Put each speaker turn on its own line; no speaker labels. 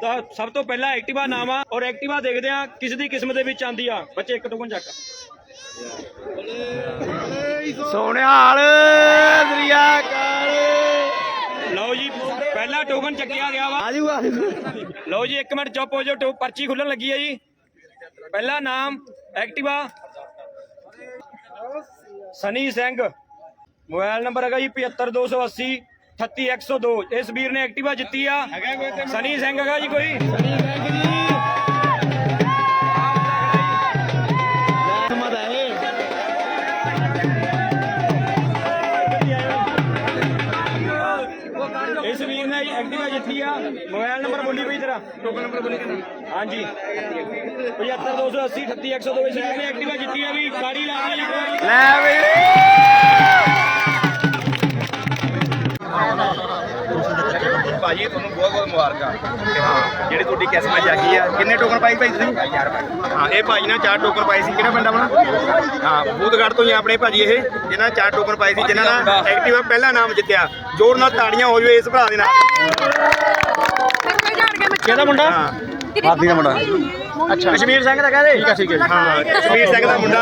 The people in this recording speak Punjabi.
ਤਾਂ ਸਭ ਤੋਂ ਪਹਿਲਾਂ ਐਕਟਿਵਾ ਨਾਮ ਆ ਔਰ ਐਕਟਿਵਾ ਦੇਖਦੇ ਆ ਕਿਸ ਦੀ ਕਿਸਮਤ ਦੇ ਵਿੱਚ ਆਂਦੀ ਆ। ਬੱਚੇ ਇੱਕ ਟੋਕਨ ਚੱਕ
ਸੋਹਣਿਆਲ ਦਰਿਆ ਕਾਲ।
ਲਓ ਜੀ ਪਹਿਲਾ ਟੋਕਨ ਚੱਕਿਆ ਗਿਆ ਵਾ।
ਆਜੂ ਆਜੂ।
ਲਓ ਜੀ ਇੱਕ ਮਿੰਟ ਚੁੱਪ ਹੋ ਜਾਓ ਟੋ- ਪਰਚੀ ਖੁੱਲਣ ਲੱਗੀ ਹੈ ਜੀ। ਪਹਿਲਾ ਨਾਮ Activa. Sunny Singh. Mobile number ਹੈਗਾ ਜੀ 75280 38102 ਇਸ ਵੀਰ ਨੇ ਐਕਟਿਵਾ ਜਿੱਤੀ ਆ ਸਨੀ ਸਿੰਘ ਹੈਗਾ ਜੀ ਕੋਈ
ਮਤ ਹੈ
ਇਸ ਵੀਰ ਨੇ ਜੀ ਐਕਟਿਵਾ ਜਿੱਤੀ ਆ ਮੋਬਾਈਲ ਨੰਬਰ ਬੋਲੀ ਬਈ ਤੇਰਾ ਟੋਕਨ ਨੰਬਰ ਬੋਲੀ ਹਾਂਜੀ 75280 38102 ਇਸ ਵੀਰ ਨੇ ਐਕਟਿਵਾ ਜਿੱਤੀ ਆ ਵੀ ਗਾੜੀ ਲਾ ਲਈ ਜੀ
ਲੈ
ਭਾਜੀ ਤੁਹਾਨੂੰ ਬਹੁਤ ਬਹੁਤ ਮੁਬਾਰਕਾਂ। ਤੇ ਹਾਂ ਜਿਹੜੀ ਤੁਹਾਡੀ ਕਿਸਮਤ ਜਾਗੀ ਆ ਕਿੰਨੇ ਟੋਕਨ ਪਾਈ ਭਾਈ ਤੁਸੀਂ? ਹਾਂ ਇਹ ਭਾਜੀ ਨੇ ਚਾਰ ਟੋਕਨ ਪਾਏ ਸੀ। ਕਿਹੜਾ ਪਿੰਡ ਆਪਣਾ? ਹਾਂ ਬੂਦਗੜ ਤੋਂ ਹੀ ਆ ਆਪਣੇ ਭਾਜੀ ਇਹ ਜਿਨ੍ਹਾਂ ਨੇ ਚਾਰ ਟੋਕਨ ਪਾਏ ਸੀ ਜਿਨ੍ਹਾਂ ਦਾ ਐਕਟਿਵਾ ਪਹਿਲਾ ਨਾਮ ਜਿੱਤਿਆ। ਜੋਰ ਨਾਲ ਤਾੜੀਆਂ ਹੋ ਜਾਵੇ ਇਸ ਭਰਾ ਦੇ ਨਾਲ।
ਕਿਹਦਾ ਮੁੰਡਾ?
ਹਾਂ।
ਹਾਦੀ ਦਾ ਮੁੰਡਾ। ਅੱਛਾ। ਕਸ਼ਮੀਰ ਸਿੰਘ ਦਾ ਕਹਦੇ ਠੀਕ ਹੈ ਠੀਕ ਹੈ
ਹਾਂ ਕਸ਼ਮੀਰ ਸਿੰਘ ਦਾ ਮੁੰਡਾ।